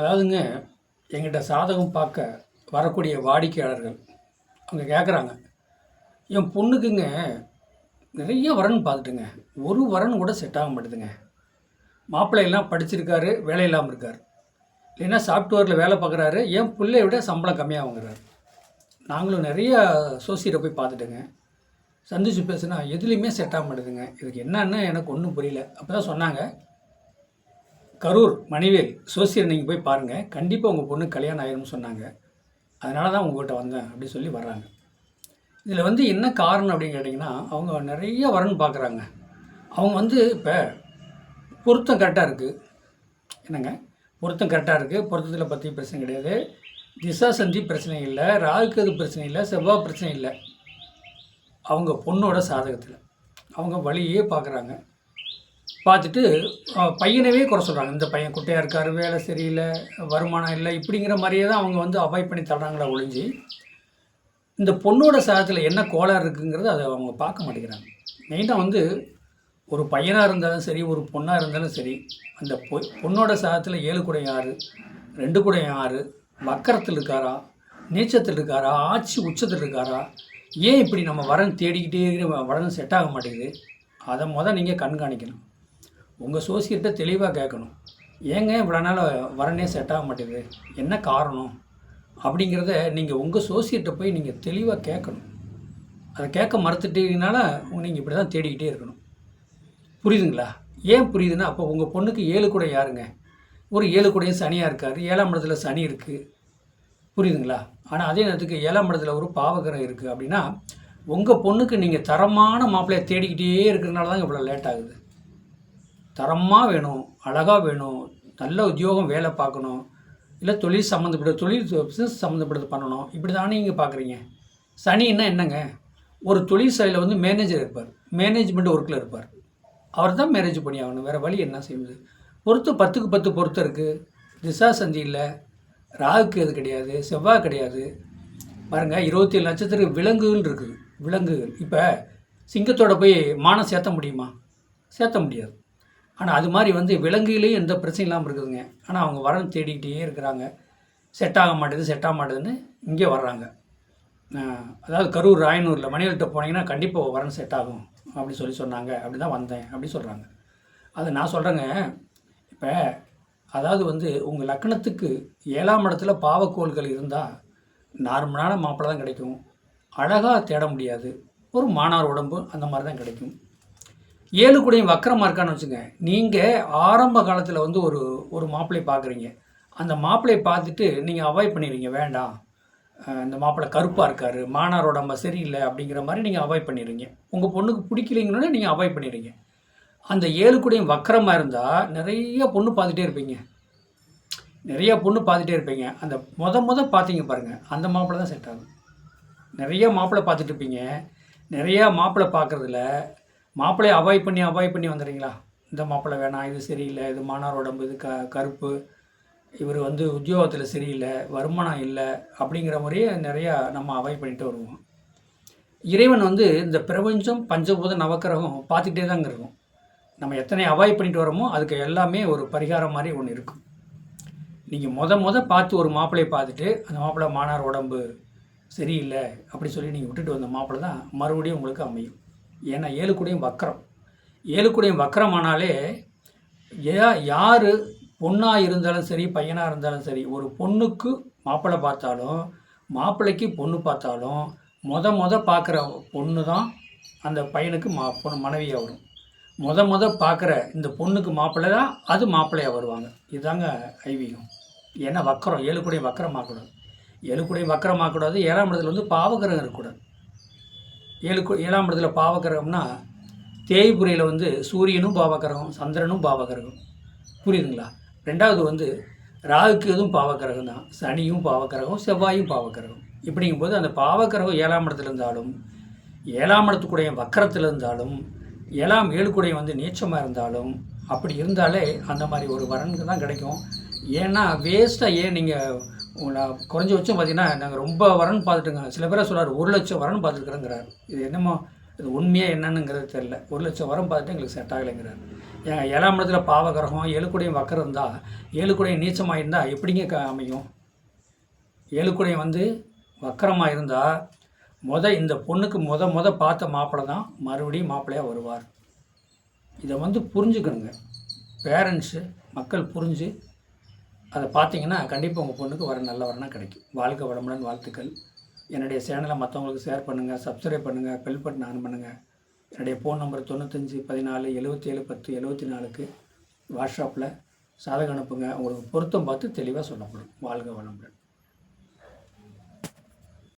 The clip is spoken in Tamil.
அதாவதுங்க எங்கிட்ட சாதகம் பார்க்க வரக்கூடிய வாடிக்கையாளர்கள் அவங்க கேட்குறாங்க என் பொண்ணுக்குங்க நிறைய வரன் பார்த்துட்டுங்க. ஒரு வரன் கூட செட் ஆக மாட்டேதுங்க. மாப்பிள்ளை எல்லாம் படிச்சிருக்காரு வேலை இல்லாமல் இருக்கார். இல்லைன்னா சாஃப்ட்வேரில் வேலை பார்க்குறாரு என் பிள்ளைய விட சம்பளம் கம்மியாக வாங்குறாரு நாங்களும் நிறைய சோசியரை போய் பார்த்துட்டுங்க. சந்திச்சு பேசுனா எதுலேயுமே செட் ஆக மாட்டேதுங்க. இதுக்கு என்னன்னு எனக்கு ஒன்றும் புரியல. அப்போ தான் சொன்னாங்க. கரூர் மணிவேல் சோசியர் நீங்கள் போய் பாருங்கள் கண்டிப்பாக உங்கள் பொண்ணு கல்யாணம் ஆயிரும்னு சொன்னாங்க. அதனால தான் உங்கள்கிட்ட வந்தேன் அப்படின்னு சொல்லி வர்றாங்க. இதில் வந்து என்ன காரணம் அப்படின்னு கேட்டிங்கன்னா அவங்க நிறைய வரன் பார்க்குறாங்க அவங்க வந்து இப்போ பொருத்தம் கரெக்டாக இருக்குது என்னங்க? பொருத்தம் கரெக்டாக இருக்குது பொருத்தத்தில் பற்றி பிரச்சனை கிடையாது. திசா சந்தி பிரச்சனை இல்லை ராகுக்கது பிரச்சனை இல்லை செவ்வாய் பிரச்சனை இல்லை. அவங்க பொண்ணோட சாதகத்தில். அவங்க வழியே பார்க்குறாங்க பார்த்துட்டு பையனவே குறை சொல்கிறாங்க இந்த பையன் குட்டையாக இருக்கார் வேலை சரியில்லை வருமானம் இல்லை இப்படிங்கிற மாதிரியே தான் அவங்க வந்து அவாய்ட் பண்ணி தர்றாங்களா ஒழிஞ்சு இந்த பொண்ணோட சாதத்தில் என்ன கோளாறு இருக்குங்கிறத அதை அவங்க பார்க்க மாட்டேங்கிறாங்க. மெயினாக வந்து ஒரு பையனாக இருந்தாலும் சரி ஒரு பொண்ணாக இருந்தாலும் சரி அந்த பொ பொண்ணோட சாதத்தில் ஏழு குடம் ஆறு ரெண்டு குடம் ஆறு வக்கரத்தில் இருக்காரா நீச்சத்தில் இருக்காரா ஆட்சி உச்சத்தில் இருக்காரா ஏன் இப்படி நம்ம வரன் தேடிக்கிட்டே இருக்கிற வரன் செட் ஆக மாட்டேங்குது அதை முத நீங்கள் கண்காணிக்கணும். உங்கள் சோசியத்தை தெளிவாக கேட்கணும். ஏங்க இவ்வளோ நாள் வரனே செட் ஆக மாட்டேங்குது? என்ன காரணம்? அப்படிங்கிறத நீங்கள் உங்கள் சோசியத்தை போய் நீங்கள் தெளிவாக கேட்கணும். அதை கேட்க மறுத்துட்டீங்கனால நீங்கள் இப்படி தான் தேடிக்கிட்டே இருக்கணும். புரியுதுங்களா? ஏன் புரியுதுன்னா அப்போ உங்கள் பொண்ணுக்கு ஏழு கூட யாருங்க? ஒரு ஏழு கூடையும் சனியாக இருக்கார். ஏழாம் இடத்துல சனி இருக்குது புரியுதுங்களா? ஆனால் அதே நேரத்துக்கு ஏழாம் இடத்துல ஒரு பாவகரம் இருக்குது அப்படின்னா உங்கள் பொண்ணுக்கு நீங்கள் தரமான மாப்பிள்ளையை தேடிக்கிட்டே இருக்கிறதுனால தான் இவ்வளோ லேட் ஆகுது. தரமாக வேணும் அழகாக வேணும் நல்ல உத்தியோகம் வேலை பார்க்கணும் இல்லை தொழில் சம்மந்தப்பட்ட தொழில் பிஸ்னஸ் சம்மந்தப்பட்டது பண்ணணும். இப்படி தானே நீங்கள் பார்க்குறீங்க சனின்னா என்னங்க? ஒரு தொழில் சைடில் வந்து மேனேஜர் இருப்பார். மேனேஜ்மெண்ட் ஒர்க்கில் இருப்பார். அவர் தான் மேரேஜ் பண்ணி ஆகணும். வேறு வழி என்ன செய்வது பொறுத்து பத்துக்கு பத்து பொறுத்து இருக்குது திசா சந்தி இல்லை. ராகுக்கு அது கிடையாது. செவ்வாய் கிடையாது. பாருங்கள் இருபத்தி ஏழு நட்சத்திரம் விலங்குகள் இருக்குது. விலங்குகள். இப்போ சிங்கத்தோட போய் மானம் சேர்த்த முடியுமா? சேர்த்த முடியாது. ஆனால் அது மாதிரி வந்து விலங்குலேயே எந்த பிரச்சனையும் இல்லாமல் இருக்குதுங்க. ஆனால் அவங்க வரன் தேடிக்கிட்டே இருக்கிறாங்க. செட் ஆக மாட்டேது செட் ஆக மாட்டேதுன்னு இங்கே வர்றாங்க. அதாவது கரூர் ராயனூரில் மணிகள்கிட்ட போனீங்கன்னா கண்டிப்பாக வரன் செட் ஆகும் அப்படி சொல்லி சொன்னாங்க. அப்படி தான் வந்தேன் அப்படி சொல்கிறாங்க அது நான் சொல்கிறேங்க இப்போ அதாவது வந்து உங்கள் லக்கணத்துக்கு ஏழாம் இடத்துல பாவக்கோள்கள் இருந்தால் நார்மலான மாப்பிள்ளை தான் கிடைக்கும். அழகாக தேட முடியாது. ஒரு மானார் உடம்பு அந்த மாதிரி தான் கிடைக்கும். ஏழு கூடையும் வக்கரமாக இருக்கான்னு வச்சுங்க நீங்கள் ஆரம்ப காலத்தில் வந்து ஒரு ஒரு மாப்பிள்ளை பார்க்குறீங்க அந்த மாப்பிள்ளையை பார்த்துட்டு நீங்கள் அவாய்ட் பண்ணிடுறீங்க வேண்டாம். இந்த மாப்பிள்ளை கருப்பாக இருக்கார் மானாரோட நம்ம சரியில்லை அப்படிங்கிற மாதிரி நீங்கள் அவாய்ட் பண்ணிடுறீங்க உங்கள் பொண்ணுக்கு பிடிக்கலைங்கன்னு நீங்கள் அவாய்ட் பண்ணிடுறீங்க அந்த ஏழு கூடையும் வக்கரமாக இருந்தால் நிறைய பொண்ணு பார்த்துட்டே இருப்பீங்க. நிறைய பொண்ணு பார்த்துட்டே இருப்பீங்க. அந்த முத முத பார்த்தீங்க பாருங்கள் அந்த மாப்பிள்ளை தான் செட் ஆகும். நிறைய மாப்பிள்ளை பார்த்துட்டு இருப்பீங்க. நிறையா மாப்பிள்ளை பார்க்குறதுல மாப்பிள்ளையை அவாய்ட் பண்ணி அவாய்ட் பண்ணி வந்துடுறீங்களா? இந்த மாப்பிள்ளை வேணாம் இது சரியில்லை இது மானார் உடம்பு இது க கருப்பு இவர் வந்து உத்தியோகத்தில் சரியில்லை வருமானம் இல்லை அப்படிங்கிற முறையே நிறையா நம்ம அவாய்ட் பண்ணிட்டு வருவோம். இறைவன் வந்து இந்த பிரபஞ்சம் பஞ்சபூத நவக்கிரகம் பார்த்துக்கிட்டே தாங்க இருக்கும். நம்ம எத்தனை அவாய்ட் பண்ணிட்டு வரோமோ அதுக்கு எல்லாமே ஒரு பரிகாரம் மாதிரி ஒன்று இருக்கும். நீங்கள் மொத முத பார்த்து ஒரு மாப்பிள்ளையை பார்த்துட்டு அந்த மாப்பிள்ளை மானார் உடம்பு சரியில்லை அப்படி சொல்லி நீங்கள் விட்டுட்டு வந்த மாப்பிள்ளை தான் மறுபடியும் உங்களுக்கு அமையும். ஏன்னா ஏழு கூடையும் வக்கரம். ஏழு கூடையும் வக்கரமானாலே ஏ யார் பொண்ணாக இருந்தாலும் சரி பையனாக இருந்தாலும் சரி ஒரு பொண்ணுக்கு மாப்பிள்ளை பார்த்தாலும் மாப்பிள்ளைக்கு பொண்ணு பார்த்தாலும் மொத மொத பார்க்குற பொண்ணு தான் அந்த பையனுக்கு மா பொண்ணு மனைவியாக வரும். மொத மொத பார்க்குற இந்த பொண்ணுக்கு மாப்பிள்ளை தான் அது மாப்பிள்ளையாக வருவாங்க. இதுதாங்க ஐவீகம் ஏன்னா வக்கரம் ஏழு கூடையும் வக்கரமாகக்கூடாது ஏழு கூடையும் வக்கரமாகக்கூடாது ஏழாம் இடத்துல வந்து பாவகிரகம் இருக்கக்கூடாது. ஏழு ஏழாம் இடத்துல பாவகிரகம்னா தேய்புரையில் வந்து சூரியனும் பாவகிரகம் சந்திரனும் பாவகிரகம் புரியுதுங்களா? ரெண்டாவது வந்து ராகுக்கு எதுவும் பாவகிரகம் தான் சனியும் பாவகிரகம் செவ்வாயும் பாவகிரகம் இப்படிங்கும்போது அந்த பாவகிரகம் ஏழாம் இடத்துல இருந்தாலும் ஏழாம் இடத்துக்குடைய வக்கரத்தில் இருந்தாலும் ஏழாம் ஏழுக்குடைய வந்து நீச்சமாக இருந்தாலும் அப்படி இருந்தாலே அந்த மாதிரி ஒரு வரனுக்கு தான் கிடைக்கும். ஏன்னா வேஸ்ட்டாக ஏன் நீங்கள் உங்களை குறைஞ்சபட்சம் பார்த்தீங்கன்னா நாங்கள் ரொம்ப வரன் பார்த்துட்டுங்க. சில பேரை சொல்கிறார் ஒரு லட்சம் வரன் பார்த்துருக்குறேங்கிறார். இது என்னமோ இது உண்மையாக என்னன்னுங்கிறது தெரில ஒரு லட்சம் வரம் பார்த்துட்டு எங்களுக்கு செட் ஆகலைங்கிறார். ஏங்க ஏழாம் இடத்துல பாவகிரகம் ஏழுக்குடையும் வக்கரம் இருந்தால் ஏழுக்குடையும் நீச்சமாக இருந்தால் எப்படிங்க க அமையும்? ஏழுக்குடையும் வந்து வக்கரமாக இருந்தால் முத இந்த பொண்ணுக்கு முத முத பார்த்த மாப்பிள்ளை தான் மறுபடியும் மாப்பிள்ளையாக வருவார். இதை வந்து புரிஞ்சுக்கணுங்க. பேரண்ட்ஸு மக்கள் புரிஞ்சு அதை பார்த்தீங்கன்னா கண்டிப்பாக உங்கள் பொண்ணுக்கு வர நல்ல வரனா கிடைக்கும். வாழ்க்கை வளமுடன் வாழ்த்துக்கள். என்னுடைய சேனலை மற்றவங்களுக்கு ஷேர் பண்ணுங்கள் சப்ஸ்கிரைப் பண்ணுங்கள் பெல் பட்டன் ஆன் பண்ணுங்கள் என்னுடைய ஃபோன் நம்பர் தொண்ணூத்தஞ்சு பதினாலு எழுபத்தி ஏழு பத்து எழுபத்தி நாலுக்கு வாட்ஸ்அப்பில் சாதகம் அனுப்புங்க. உங்களுக்கு பொருத்தம் பார்த்து தெளிவாக சொல்லப்படும். வாழ்க வளமுடன்.